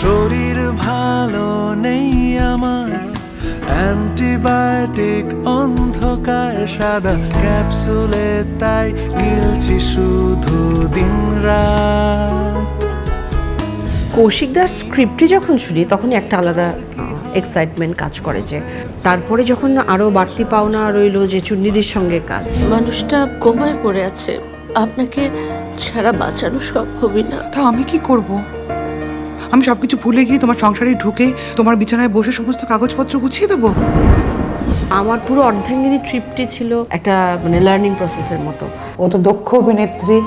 শরীর ভালো নেই আমার। অ্যান্টিবায়োটিক অন্ধকার সাদা ক্যাপসুলে তাই গিলছি শুধু দিন রাত কৌশিকদার স্ক্রিপ্টে যখন শুনি তখনই একটা আলাদা এক্সাইটমেন্ট কাজ করে যে তারপরে যখন আরও বাড়তি পাওনা রইল যে চুন্নিদির সঙ্গে কাজ। মানুষটা কোমায় পড়ে আছে। আপনাকে ছাড়া বাঁচানো সম্ভবই না। তা আমি কি করব? আমি সব কিছু ভুলে গিয়ে তোমার সংসারে ঢুকে তোমার বিছানায় বসে সমস্ত কাগজপত্র গুছিয়ে দেবো। আমার পুরো অর্ধাঙ্গিনী ট্রিপটি ছিল একটা মানে লার্নিং প্রসেসের মতো। ও তো দক্ষ অভিনেত্রী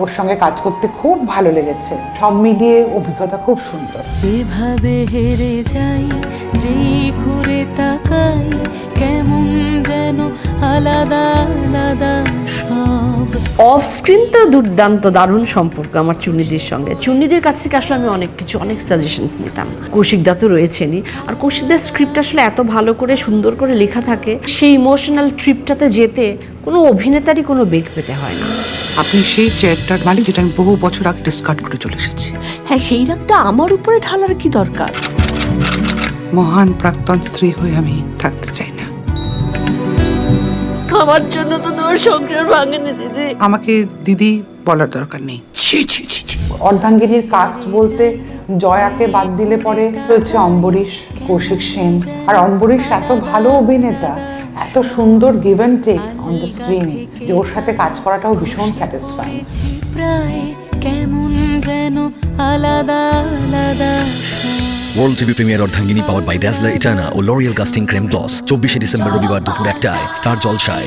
ওর সঙ্গে কাজ করতে খুব ভালো লেগেছে। সব মিলিয়ে অভিজ্ঞতা খুব সুন্দর। এভাবে হেরে যাই যেই ঘুরে তাকাই অফ স্ক্রিন তো দুর্দান্ত দারুণ সম্পর্ক আমার চুন্নিদির সঙ্গে। চুন্নিদির কাছ থেকে আসলে আমি অনেক কিছু অনেক সাজেশনস নিতাম। কৌশিকদা তো রয়েছেনই। আর কৌশিক কৌশিকদার স্ক্রিপ্ট আসলে এত ভালো করে সুন্দর করে লেখা থাকে সেই ইমোশনাল ট্রিপটাতে যেতে কোনো অভিনেতারই কোনো বেগ পেতে হয় না। আপনি সেই চেয়ারটার মালিক যেটা আমি বহু বছর আগে ডিসকার্ড করে চলে এসেছি। হ্যাঁ সেই রাগটা আমার উপরে ঢালার কি দরকার? মহান প্রাক্তন স্ত্রী হয়ে আমি থাকতে চাই। আমার জন্য তো তোমার সংসার ভাঙেনি দিদি। আমাকে দিদি বলার দরকার নেই। ছি ছি ছি ছি। অর্ধাঙ্গিনীর কাস্ট বলতে জয়াকে বাদ দিলে পরে রয়েছে অম্বরীশ কৌশিক সেন। আর অম্বরীশ এত ভালো অভিনেতা এত সুন্দর given take on the screen যে ওর সাথে কাজ করাটাও ভীষণ স্যাটিসফাইং প্রায় কেমন যেন আলাদা আলাদা world TV premiere Ardhangini powered by ড্যাজলা ইটানা ও লরিয়াল কাস্টিং ক্রেম গ্লস চব্বিশে ডিসেম্বর রবিবার দুপুর একটায় স্টার জলসায়